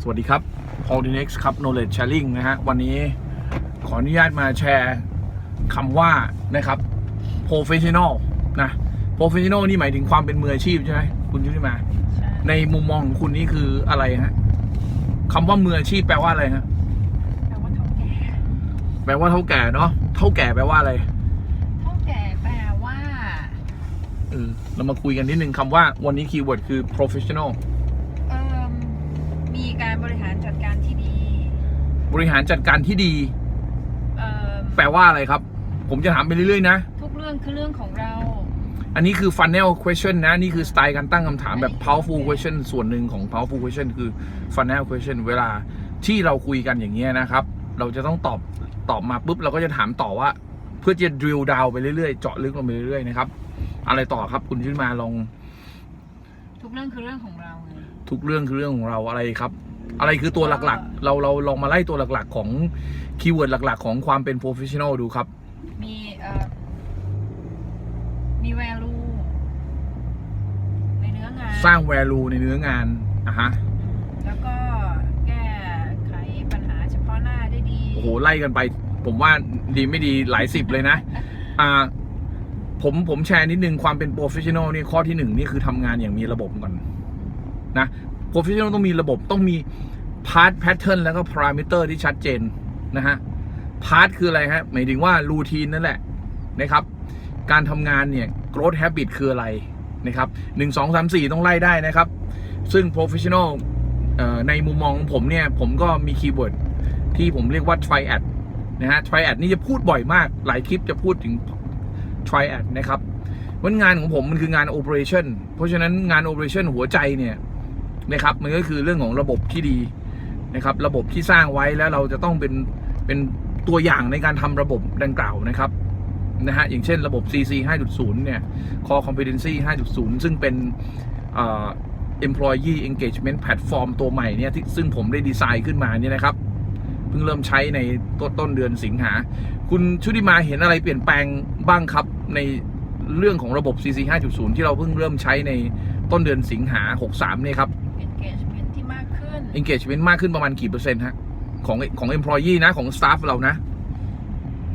สวัสดีครับ All the next ครับ knowledge sharing นะฮะ วันนี้ขออนุญาตมาแชร์คำว่านะครับ professional นะ professional นี่หมายถึงความเป็นมืออาชีพใช่ไหมคุณยุทธิมาใช่ในมุมมองของคุณนี่คืออะไรฮะคำว่ามืออาชีพแปลว่าอะไรฮะ แปลว่าเท่าแก่ แปลว่าเท่าแก่เนาะ เท่าแก่แปลว่าอะไร เท่าแก่แปลว่า เออ เรามาคุยกันนิดนึงคำว่าวันนี้คีย์เวิร์ดคือ professional เอ่มมีการบริหาร จัดการที่ดี บริหารจัดการที่ดี เอ่มแปลว่าอะไรครับ ผมจะถามไปเรื่อยๆนะ ทุกเรื่องคือเรื่องของเรา อันนี้คือ funnel question นะ นี่คือสไตล์การตั้งคำถามแบบ powerful question ส่วนหนึ่งของ powerful question คือ funnel question เวลาที่เราคุยกันอย่างเงี้ยนะครับ เราจะต้องตอบตอบมาปุ๊บ เราก็จะถามต่อว่า เพื่อจะ drill down ไปเรื่อยๆ เจาะลึกลงไปเรื่อยๆนะครับ อะไรต่อครับคุณขึ้นมาลองทุกเรื่องคือเรื่องของเราไงทุกเรื่องคือเรื่องของเราอะไรครับ อะไรคือตัวหลักๆ เราเราลองมาไล่ตัวหลักๆ ของคีย์เวิร์ดหลัก ๆ ของความเป็น professional ดูครับ มีเอ่อมี value ในเนื้องานสร้าง value ในเนื้องานอะฮะแล้วก็แก้ไขปัญหาเฉพาะหน้าได้ดีโอ้โหไล่กันไป ผมว่าดีไม่ดีหลายสิบเลยนะ อ่าผมผมแชร์นิดนึงความเป็นโปรเฟชชั่นอลนี่ข้อที่หนึ่งนี่คือทำงานอย่างมีระบบก่อนนะ โปรเฟชชั่นอลต้องมีระบบต้องมีพาร์ทแพทเทิร์นแล้วก็พารามิเตอร์ที่ชัดเจนนะฮะพาร์ทคืออะไรฮะหมายถึงว่ารูทีนนั่นแหละนะครับ การทำงานเนี่ย growth habit คืออะไรนะครับหนึ่งสองสามสี่ต้องไล่ได้นะครับ ซึ่ง professional เอ่อในมุมมองของผมเนี่ย ผมก็มีคีย์เวิร์ดที่ผมเรียกว่า triad นะฮะ triad นี่จะพูดบ่อยมาก หลายคลิปจะพูดถึง triad นะครับวันงานของผมมันคืองาน operation เพราะฉะนั้นงาน operation หัวใจเนี่ย นะครับ มันก็คือเรื่องของระบบที่ดีนะครับ ระบบที่สร้างไว้แล้วเราจะต้องเป็นเป็นตัวอย่างในการทำระบบดังกล่าวนะครับนะฮะอย่างเช่นระบบ CC 5.0 เนี่ย Core Competency 5.0 ซึ่งเป็น employee engagement platform ตัวใหม่เนี่ยที่ซึ่งผมได้ดีไซน์ขึ้นมาเนี่ยนะครับ เพิ่งเริ่มใช้ในต้นต้นเดือนสิงหา คุณชุติมาเห็นอะไรเปลี่ยนแปลงบ้างครับ ในเรื่องของระบบ CC 5.0 ที่เราเพิ่งเริ่มใช้ในต้นเดือนสิงหา 63เนี่ยครับ engagement ที่มากขึ้น engagement มากขึ้นประมาณกี่เปอร์เซ็นต์ฮะของของ employee นะของ staff เรานะ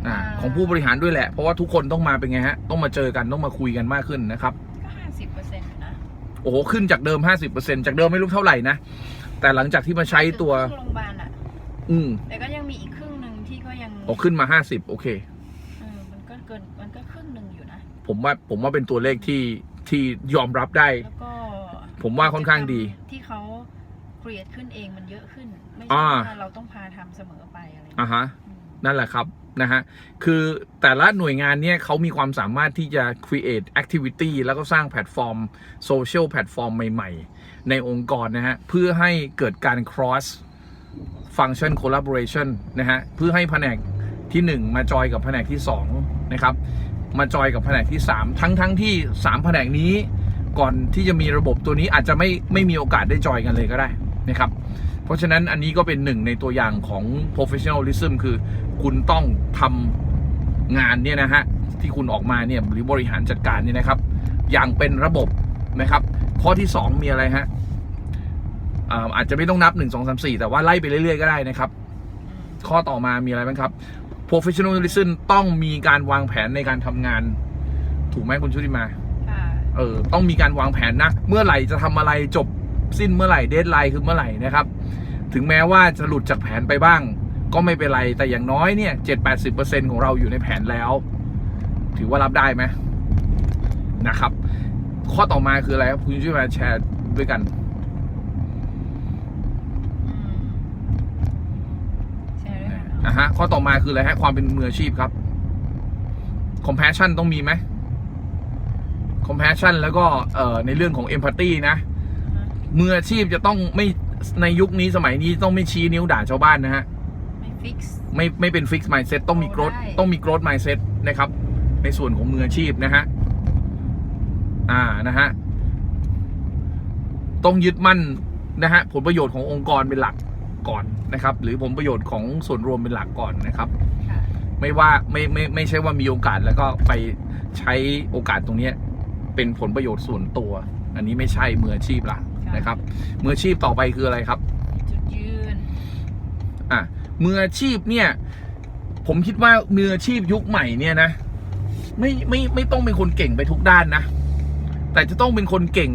อ่าอ่าของผู้บริหารด้วยแหละ เพราะว่าทุกคนต้องมาเป็นไงฮะ ต้องมาเจอกันต้องมาคุยกันมากขึ้นนะครับ ก็ห้าสิบเปอร์เซ็นต์นะโอ้โห ขึ้นจากเดิม 50%จากเดิมไม่รู้เท่าไหร่นะ แต่หลังจากที่มาใช้ตัว ครึ่งโรงพยาบาลอะอืมแต่ก็ยังมีอีกครึ่งหนึ่งที่ก็ยังโอ้ขึ้นมา 50 โอเค เออมันก็เกินมันก็ครึ่งหนึ่งอยู่นะ ผมว่าผมว่าเป็นตัวเลขที่ที่ยอมรับได้ แล้วก็ผมว่าค่อนข้างดี ที่เขา create ขึ้นเองมันเยอะขึ้น ไม่อ่าใช่ว่าเราต้องพาทำเสมอไปอะไรอย่างอะเงี้ยฮะ อืม นั่นแหละครับนะฮะคือแต่ละหน่วยงานเนี่ยเขามีความสามารถที่จะ create activity แล้วก็สร้างแพลตฟอร์ม social แพลตฟอร์มใหม่ ๆ ในองค์กรนะฮะ เพื่อให้เกิดการ cross function collaboration นะฮะ เพื่อให้แผนกที่ 1 มาจอยกับแผนกที่ 2 นะครับ มาจอยกับแผนกที่ 3 ทั้งทั้งที่ 3 แผนกนี้ก่อนที่จะมีระบบตัวนี้อาจจะไม่ไม่มีโอกาสได้จอยกันเลยก็ได้ นะครับ เพราะฉะนั้นอันนี้ก็เป็นหนึ่งในตัวอย่างของ professionalism คือคุณต้องทำงานเนี่ยนะฮะ ที่คุณออกมาเนี่ยหรือบริหารจัดการเนี่ยนะครับ อย่างเป็นระบบนะครับ ข้อที่ 2 มีอะไรฮะอ่าอาจจะไม่ต้องนับ 1 2 3 4 แต่ว่าไล่ไปเรื่อยๆ ก็ได้นะครับ ข้อต่อมามีอะไรบ้างครับ professionalism ต้องมีการวางแผนในการทำงาน ถูกไหมคุณชุติมาค่ะเออต้องมีการวางแผนนะ เมื่อไหร่จะทำอะไรจบ สิ้นเมื่อไหร่เดทไลน์คือเมื่อไหร่นะครับ ถึงแม้ว่าจะหลุดจากแผนไปบ้าง ก็ไม่เป็นไรแต่อย่างน้อยเนี่ยเจ็ดแปดสิบเปอร์เซ็นของเราอยู่ในแผนแล้ว ถือว่ารับได้ไหมนะครับ ข้อต่อมาคืออะไรครับคุณช่วยมาแชร์ด้วยกันอืมแชร์ด้วยกันเนนะอะฮะข้อต่อมาคืออะไรฮะความเป็นมืออาชีพครับ compassion ต้องมีไหม compassion แล้วก็เอ่อในเรื่องของ empathy นะ มืออาชีพจะต้องไม่ในยุคนี้สมัยนี้ต้องไม่ชี้นิ้วด่าชาวบ้านนะฮะ ไม่ฟิกซ์ ไม่ไม่เป็น fix mindset ต้องมีโอ้ growth ได้ ต้องมี growth mindset นะครับ ในส่วนของมืออาชีพนะฮะ อ่านะฮะ ต้องยึดมั่นนะฮะผลประโยชน์ขององค์กรเป็นหลักก่อนนะครับ หรือผลประโยชน์ของส่วนรวมเป็นหลักก่อนนะครับ ค่ะไม่ว่าไม่ไม่ไม่ใช่ว่ามีโอกาสแล้วก็ไปใช้โอกาสตรงเนี้ยเป็นผลประโยชน์ส่วนตัว อันนี้ไม่ใช่มืออาชีพละ นะครับมืออาชีพต่อไปคืออะไรครับ จุดยือะมืออาชีพเนี่ย ผมคิดว่ามืออาชีพยุคใหม่เนี่ยนะ ไม่ไม่ไม่ต้องเป็นคนเก่งไปทุกด้านนะ แต่จะต้องเป็นคนเก่ง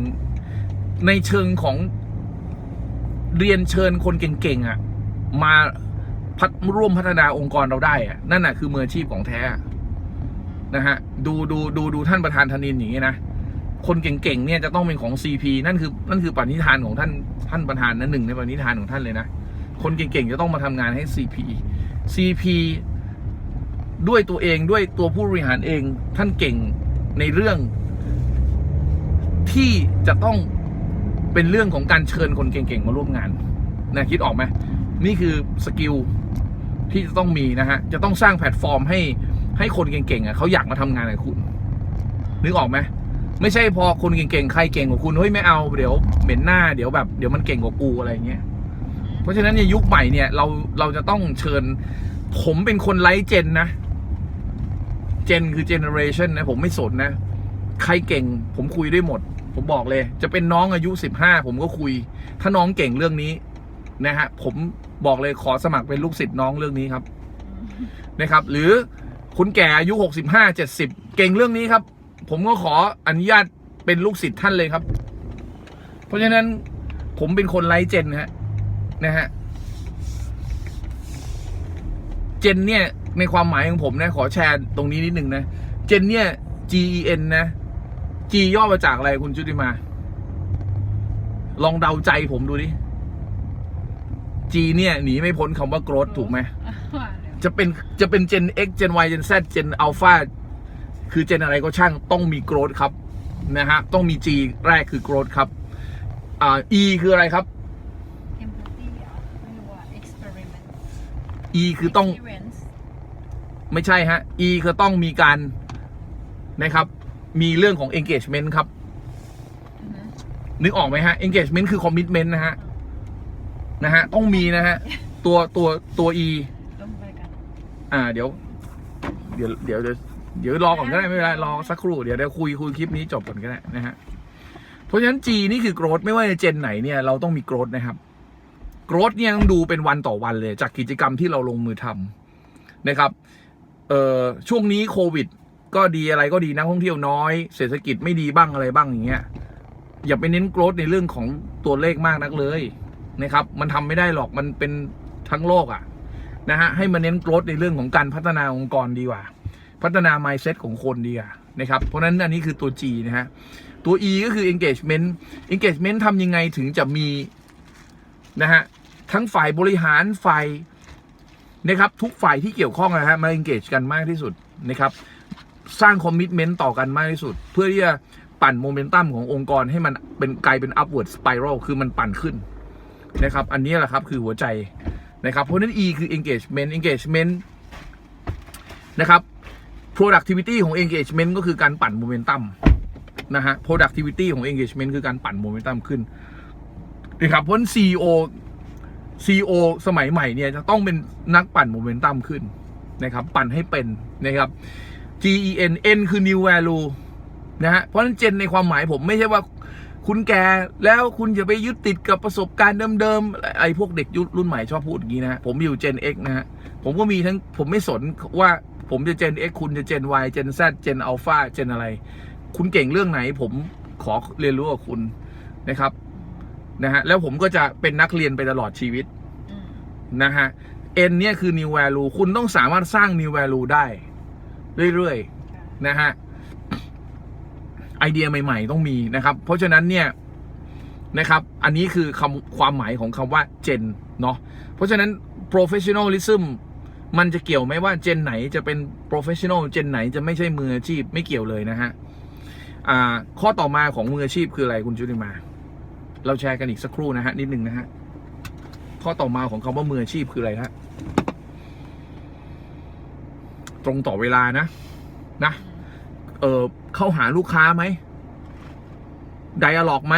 ในเชิงของเรียนเชิญคนเก่งๆอะ่ะ มาพัฒร่วมพัฒนาองค์กรเราได้อะ่ะนั่นน่ะคือมืออาชีพของแท้นะฮะ ดูดูดูดูท่านประธานธนินอย่างนี้นะ คนเก่งๆเนี่ยจะต้องเป็นของ CP นั่นคือนั่นคือปณิธานของท่านท่านประธานนะหนึ่งในปณิธานของท่านเลยนะ คนเก่งๆจะต้องมาทำงานให้ CP CP ด้วยตัวเองด้วยตัวผู้บริหารเองท่านเก่งในเรื่อง ที่จะต้องเป็นเรื่องของการเชิญคนเก่งๆมาร่วมงานนะคิดออกไหมนี่คือสกิลที่จะต้องมีนะฮะจะต้องสร้างแพลตฟอร์มให้ให้คนเก่งๆอะเขาอยากมาทำงานกับคุณนึกออกไหม ไม่ใช่พอคนเก่งๆ ใครเก่งกว่าคุณเฮ้ยไม่เอาเดี๋ยวเหม็นหน้าเดี๋ยวแบบเดี๋ยวมันเก่งกว่ากูอะไรเงี้ย เพราะฉะนั้นในยุคใหม่เนี่ยเราเราจะต้องเชิญ ผมเป็นคนไร้เจนนะ เจนคือเจเนอเรชันนะผมไม่สนนะ ใครเก่ง ผมคุยได้หมด ผมบอกเลย จะเป็นน้องอายุสิบห้าผมก็คุย ถ้าน้องเก่งเรื่องนี้นะฮะผมบอกเลยขอสมัครเป็นลูกศิษย์น้องเรื่องนี้ครับนะครับ หรือคุณแก่อายุหกสิบห้าเจ็ดสิบเก่งเรื่องนี้ครับ ผมก็ขออนุญาตเป็นลูกศิษย์ท่านเลยครับ เพราะฉะนั้นผมเป็นคนไร้เจนฮะนะฮะเจนเนี่ย ในความหมายของผมนะ ขอแชร์ตรงนี้นิดนึงนะ เจนเนี่ย G E N นะ G ย่อมาจากอะไรคุณชุติมา ลองเดาใจผมดูดิ G เนี่ยหนีไม่พ้นคำว่า growth ถูกไหมว่าเดี๋ยวจะเป็นจะเป็น Gen X Gen Y Gen Z Gen Alpha คือ Gen อะไรก็ช่างต้องมี growth ครับนะฮะต้องมี G แรกคือ growth ครับอ่า E คืออะไรครับ empathy เหรอไม่รู้ว่า experiment E คือต้อง experience ไม่ใช่ฮะ E คือต้องมีการนะครับ มีเรื่องของ engagement ครับ อือฮึนึกออกไหมฮะ engagement คือ commitment นะฮะ นะฮะ ต้องมีนะฮะ ตัวตัวตัว E ลงไปกัน อ่า เดี๋ยว เดี๋ยวเดี๋ยวเดี๋ยว เดี๋ยวรอก่อนก็ได้ไม่เป็นไรรอสักครู่เดี๋ยวเดี๋ยวคุยคุยคลิปนี้จบก่อนก็ได้นะฮะเพราะฉะนั้น G นี่คือ growth ไม่ว่าในเจนไหนเนี่ยเราต้องมี growth นะครับ growth เนี่ยต้องดูเป็นวันต่อวันเลย จากกิจกรรมที่เราลงมือทำนะครับเอ่อช่วงนี้โควิด ก็ดีอะไรก็ดีนักท่องเที่ยวน้อย เศรษฐกิจไม่ดีบ้างอะไรบ้างอย่างเงี้ยอย่าไปเน้น growth ในเรื่องของตัวเลขมากนักเลยนะครับ มันทำไม่ได้หรอกมันเป็นทั้งโลกอะนะฮะให้มาเน้น growth ในเรื่องของการพัฒนาองค์กรดีกว่า พัฒนา mindset ของคนดีกว่านะครับ เพราะฉะนั้นอันนี้คือตัว G นะฮะ ตัว E ก็คือ engagement engagement ทำยังไงถึงจะมีนะฮะ ทั้งฝ่ายบริหารฝ่ายนะครับ ทุกฝ่ายที่เกี่ยวข้องนะฮะ มา engage กันมากที่สุดนะครับ สร้าง commitment ต่อกันมากที่สุด เพื่อที่จะปั่นโมเมนตัมขององค์กรให้มันเป็นกลายเป็น upward spiral คือมันปั่นขึ้นนะครับ อันนี้แหละครับคือหัวใจนะครับ เพราะฉะนั้น E คือ engagement engagement นะครับ productivity ของ engagement ก็คือการปั่นโมเมนตัมนะฮะ productivity ของ engagement คือการปั่นโมเมนตัมขึ้นนะครับเพราะฉะนั้น CEO CEO สมัยใหม่เนี่ยจะต้องเป็นนักปั่นโมเมนตัมขึ้นนะครับ ปั่นให้เป็นนะครับ GEN N คือ new value นะฮะเพราะฉะนั้นเจนในความหมายผมไม่ใช่ว่าคุณแก่แล้วคุณอย่าไปยึดติดกับประสบการณ์เดิมๆไอ้พวกเด็กยุครุ่นใหม่ชอบพูดอย่างนี้นะฮะผมอยู่ Gen X นะฮะผมก็มีทั้งผมไม่สนว่า ผมจะ Gen X คุณจะ Gen Y Gen Z Gen Alpha Gen อะไร คุณเก่งเรื่องไหน ผมขอเรียนรู้กับคุณนะครับนะฮะแล้วผมก็จะเป็นนักเรียนไปตลอดชีวิตอืมนะฮะ N เนี่ยคือ new value คุณต้องสามารถสร้าง new value ได้ เรื่อยๆค่ะนะฮะไอเดียใหม่ ๆ ต้องมีนะครับ เพราะฉะนั้นเนี่ยนะครับ อันนี้คือคำความหมายของคำว่าเจนเนาะเพราะฉะนั้น professionalism มันจะเกี่ยวไหมว่าเจนไหนจะเป็น professional เจนไหนจะไม่ใช่มืออาชีพไม่เกี่ยวเลยนะฮะข้อต่อมาของมืออาชีพคืออะไรคุณชุติมา เราแชร์กันอีกสักครู่นะฮะนิดหนึ่งนะฮะข้อต่อมาของคำว่ามืออาชีพคืออะไรฮะตรงต่อเวลานะ นะ เออเข้าหาลูกค้าไหม Dialog ไหม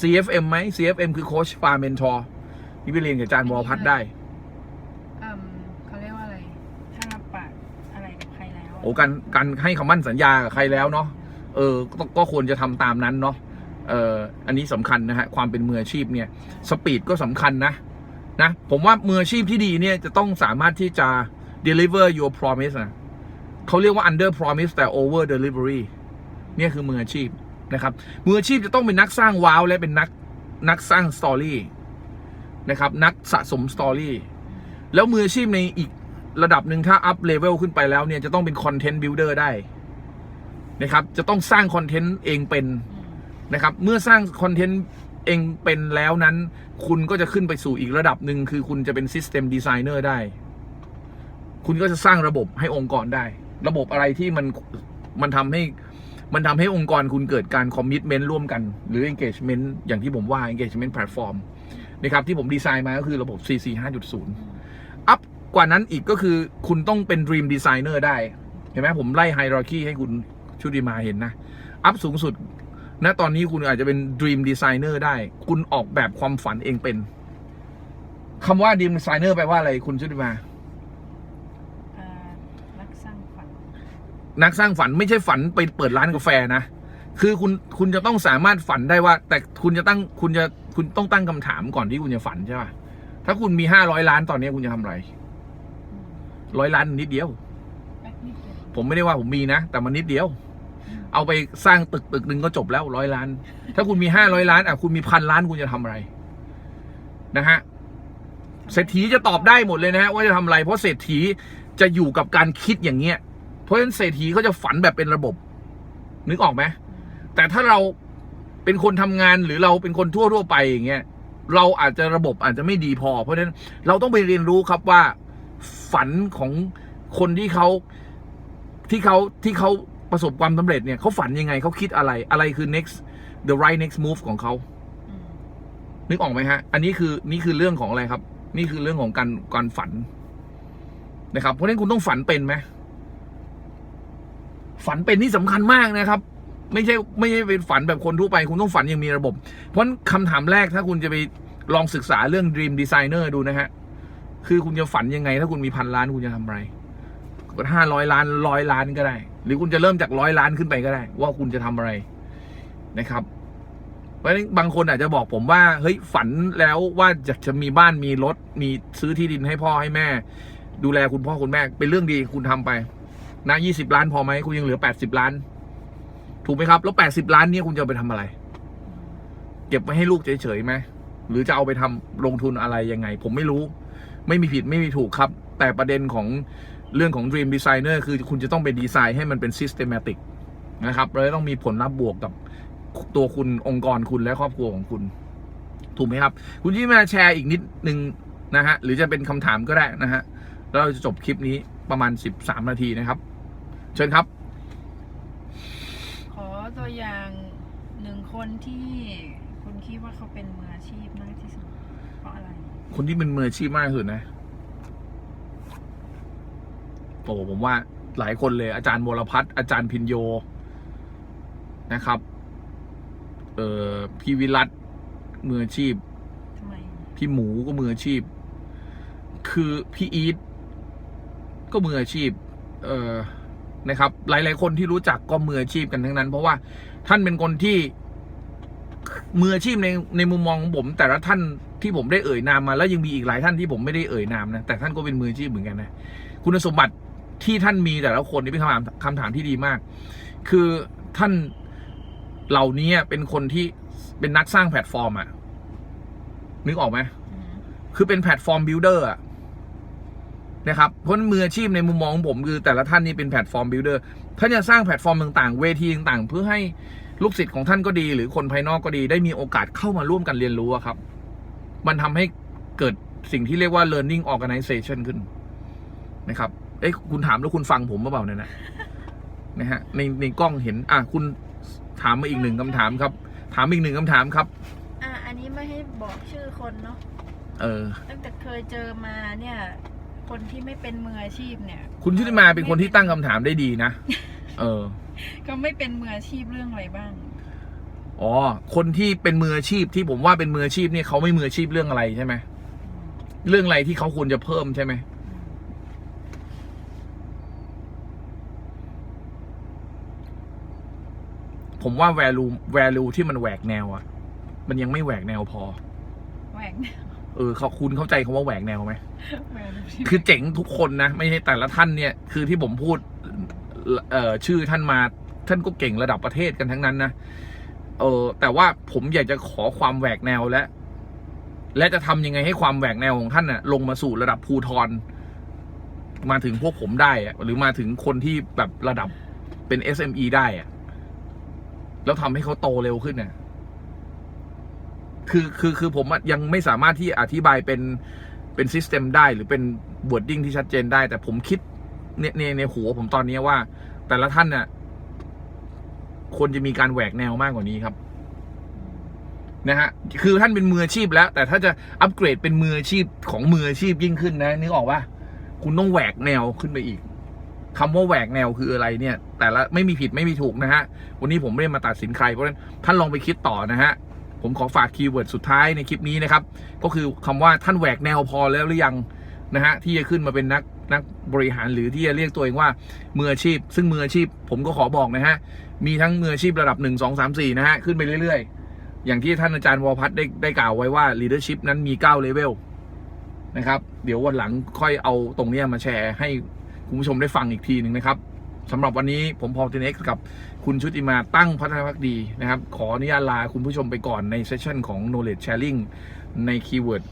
CFM ไหม CFM คือ Coach Far Mentor นี่ไปเรียนกับอาจารย์วรพัฒได้ อืมเขาเรียกว่าอะไร ถ้ารับปากอะไรกับใครแล้ว โอ้การการให้คำมั่นสัญญากับใครแล้วเนาะเออก็ก็ควรจะทำตามนั้นเนาะเอออันนี้สำคัญนะฮะความเป็นมืออาชีพเนี่ยสปีดก็สำคัญนะนะผมว่ามืออาชีพที่ดีเนี่ยจะต้องสามารถที่จะ deliver your promise นะเขาเรียกว่า under promise แต่ over delivery เนี่ยคือมืออาชีพนะครับมืออาชีพจะต้องเป็นนักสร้างว้าวและเป็นนักนักสร้างสตอรี่นะครับนักสะสมสตอรี่แล้วมืออาชีพในอีก ระดับหนึ่งถ้าอัพเลเวลขึ้นไปแล้วเนี่ยจะต้องเป็นคอนเทนต์บิ l เดอร์ได้นะครับ จะต้องสร้างคอนเทนต์เองเป็นนะครับ เมื่อสร้างคอนเทนต์เองเป็นแล้วนั้น คุณก็จะขึ้นไปสู่อีกระดับหนึ่งคือคุณจะเป็น System Designer ได้ คุณก็จะสร้างระบบให้องค์กรได้ ระบบอะไรที่มันมันทำให้มันทำให้องค์กรคุณเกิดการคอมมิ t เมนต์ร่วมกัน หรือ engagement อย่างที่ผมว่า engagement platform นะครับที่ผมดีไซน์มาก็คือระบบ CC 5.0 กว่านั้นอีกก็คือคุณต้องเป็น Dream Designer ได้ เห็นไหมผมไล่ Hierarchy ให้คุณชุติมาเห็นนะ อัพสูงสุดณตอนนี้คุณอาจจะเป็น Dream Designer ได้ คุณออกแบบความฝันเองเป็นคำว่า Dream Designer แปลว่าอะไรคุณชุติมาอ่านักสร้างฝัน นักสร้างฝันไม่ใช่ฝันไปเปิดร้านกาแฟนะ คือคุณคุณจะต้องสามารถฝันได้ว่า แต่คุณจะตั้งคุณจะคุณต้องตั้งคำถามก่อนที่คุณจะฝันใช่ป่ะถ้าคุณมีห้าร้อยล้านตอนนี้คุณจะทำอะไรอืม ร้อยล้านนิดเดียวแป๊บนิดเดียว ผมไม่ได้ว่าผมมีนะ แต่มันนิดเดียวอืมเอาไปสร้างตึกตึกหนึ่งก็จบแล้วร้อยล้าน ถ้าคุณมีห้าร้อยล้านอะคุณมีพันล้านคุณจะทำอะไร นะฮะเศรษฐีจะตอบได้หมดเลยนะฮะว่าจะทำอะไร เพราะเศรษฐีจะอยู่กับการคิดอย่างเงี้ย เพราะฉะนั้นเศรษฐีเขาจะฝันแบบเป็นระบบ นึกออกไหมแต่ถ้าเราเป็นคนทำงานหรือเราเป็นคนทั่วทั่วๆไปอย่างเงี้ยเราอาจจะระบบอาจจะไม่ดีพอ เพราะฉะนั้นเราต้องไปเรียนรู้ครับว่า ฝันของคนที่เขาที่เขาที่เขาประสบความสำเร็จเนี่ยเขาฝันยังไงเขาคิดอะไรอะไรคือ next the right next move ของเขาอืมนึกออกไหมฮะ อันนี้คือนี่คือเรื่องของอะไรครับ นี่คือเรื่องของการการฝันนะครับ เพราะฉะนั้นคุณต้องฝันเป็นไหมฝันเป็นนี่สำคัญมากนะครับ ไม่ใช่ไม่ใช่เป็นฝันแบบคนทั่วไป คุณต้องฝันอย่างมีระบบ เพราะฉะนั้นคำถามแรกถ้าคุณจะไปลองศึกษาเรื่อง Dream Designer ดูนะฮะ คือคุณจะฝันยังไง ถ้าคุณมีพันล้านคุณจะทำอะไรก็ห้าร้อยล้านร้อยล้านก็ได้ หรือคุณจะเริ่มจากร้อยล้านขึ้นไปก็ได้ ว่าคุณจะทำอะไรนะครับเพราะฉะนั้นบางคนอาจจะบอกผมว่าเฮ้ยฝันแล้วว่าอยากจะมีบ้านมีรถมีซื้อที่ดินให้พ่อให้แม่ ดูแลคุณพ่อคุณแม่เป็นเรื่องดีคุณทำไปนะยี่สิบล้านพอไหมคุณยังเหลือแปดสิบล้าน ถูกไหมครับแล้วแปดสิบล้านนี้คุณจะไปทำอะไร เก็บไว้ให้ลูกเฉยๆไหมหรือจะเอาไปทำลงทุนอะไรยังไง ผมไม่รู้ ไม่มีผิดไม่มีถูกครับ แต่ประเด็นของเรื่องของ Dream Designer คือคุณจะต้องไปดีไซน์ให้มันเป็น systematic นะครับเราจะต้องมีผลลัพธ์บวกกับตัวคุณองค์กรคุณและครอบครัวของคุณ ถูกไหมครับ คุณที่มาแชร์อีกนิดนึงนะฮะหรือจะเป็นคำถามก็ได้นะฮะเราจะจบคลิปนี้ประมาณ 13 นาทีนะครับ เชิญครับ ขอตัวอย่างหนึ่งคนที่คุณคิดว่าเขาเป็นมืออาชีพมากที่สุดเพราะอะไร คนที่เป็นมืออาชีพมากที่สุดนะโอ้ผมว่าหลายคนเลยอาจารย์วรพัฒน์อาจารย์พินโยนะครับ เอ่อพี่วิรัตมืออาชีพทำไมพี่หมูก็มืออาชีพ คือพี่อีทก็มืออาชีพ เอ่อนะครับ หลาย ๆ คนที่รู้จักก็มืออาชีพกันทั้งนั้น เพราะว่าท่านเป็นคนที่ มืออาชีพในในมุมมองของผม แต่ละท่านที่ผมได้เอ่ยนามมา แล้วยังมีอีกหลายท่านที่ผมไม่ได้เอ่ยนามนะแต่ท่านก็เป็นมืออาชีพเหมือนกันนะคุณสมบัติที่ท่านมีแต่ละคนนี่เป็นคำถามคำถามที่ดีมาก คือท่านเหล่านี้เป็นคนที่เป็นนักสร้างแพลตฟอร์มอะนึกออกไหมอืมคือเป็นแพลตฟอร์มบิลดเออร์อะนะครับเพราะฉะนั้นมืออาชีพในมุมมองของผมคือแต่ละท่านนี่เป็นแพลตฟอร์มบิลดเออร์ท่านจะสร้างแพลตฟอร์มต่างๆ เวทีต่างๆ เพื่อให้ ลูกศิษย์ของท่านก็ดี หรือคนภายนอกก็ดี ได้มีโอกาสเข้ามาร่วมกันเรียนรู้อะครับ มันทำให้เกิดสิ่งที่เรียกว่า learning organization ขึ้นนะครับเอ้ยคุณถามแล้วคุณฟังผมหรือเปล่าเนี่ยนะนะฮะในในกล้องเห็น อะคุณถามมาอีกหนึ่งคำถามครับ ถามอีกหนึ่งคำถามครับ อะอันนี้ไม่ให้บอกชื่อคนเนาะเออ ตั้งแต่เคยเจอมาเนี่ย คนที่ไม่เป็นมืออาชีพเนี่ย คุณชุติมาเป็นคนที่ตั้งคำถามได้ดีนะ เออ ก็ไม่เป็นมืออาชีพเรื่องอะไรบ้าง อ๋อ คนที่เป็นมืออาชีพที่ผมว่าเป็นมืออาชีพเนี่ยเขาไม่มืออาชีพเรื่องอะไรใช่ไหมเรื่องอะไรที่เขาควรจะเพิ่มใช่ไหมผมว่า value value ที่มันแหวกแนวอะมันยังไม่แหวกแนวพอ แหวกเออเขาคุณเข้าใจคำว่าแหวกแนวไหม แหวนคือเจ๋งทุกคนนะ ไม่ใช่แต่ละท่านเนี่ย คือที่ผมพูดเอ่อ ชื่อท่านมาท่านก็เก่งระดับประเทศกันทั้งนั้นนะเออแต่ว่าผมอยากจะขอความแหวกแนวและ และจะทำยังไงให้ความแหวกแนวของท่านน่ะ ลงมาสู่ระดับภูทรมาถึงพวกผมได้หรือมาถึงคนที่แบบระดับเป็น SME ได้อะแล้วทำให้เขาโตเร็วขึ้นน่ะคือคือคือผมยังไม่สามารถที่อธิบายเป็นเป็นซิสเต็มได้ หรือเป็นบ o ร์ดดิ้งที่ชัดเจนได้ แต่ผมคิด ในในในหัวผมตอนนี้ว่า แต่ละท่านน่ะควรจะมีการแหวกแนวมากกว่านี้ครับนะฮะคือท่านเป็นมืออาชีพแล้ว แต่ถ้าจะอัปเกรดเป็นมืออาชีพของมืออาชีพยิ่งขึ้นนะนึกออกว่าคุณต้องแหวกแนวขึ้นไปอีกคำว่าแหวกแนวคืออะไรเนี่ย แต่ละไม่มีผิดไม่มีถูกนะฮะ วันนี้ผมไม่ได้มาตัดสินใครเพราะฉะนั้นท่านลองไปคิดต่อนะฮะ ผมขอฝากคีย์เวิร์ดสุดท้ายในคลิปนี้นะครับ ก็คือคำว่าท่านแหวกแนวพอแล้วหรือยังนะฮะที่จะขึ้นมาเป็นนัก นักบริหารหรือที่จะเรียกตัวเองว่ามืออาชีพ ซึ่งมืออาชีพผมก็ขอบอกนะฮะ มีทั้งมืออาชีพระดับหนึ่งสองสามสี่นะฮะ ขึ้นไปเรื่อยๆ อย่างที่ท่านอาจารย์วรพัฒได้ได้กล่าวไว้ว่า leadership นั้นมี 9 เลเวลนะครับ เดี๋ยววันหลังค่อยเอาตรงนี้มาแชร์ให้คุณผู้ชมได้ฟังอีกทีหนึ่งนะครับสำหรับวันนี้ผมพอลเทนเอ็กกับคุณชุติมาตั้งพัฒนาพักดีนะครับ ขออนุญาตลาคุณผู้ชมไปก่อนในเซสชันของ knowledge sharing ในคีย์เวิร์ด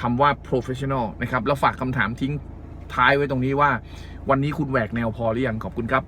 คำว่า professional นะครับ แล้วฝากคำถามทิ้ง ท้ายไว้ตรงนี้ว่า วันนี้คุณแหวกแนวพอหรือยังขอบคุณครับ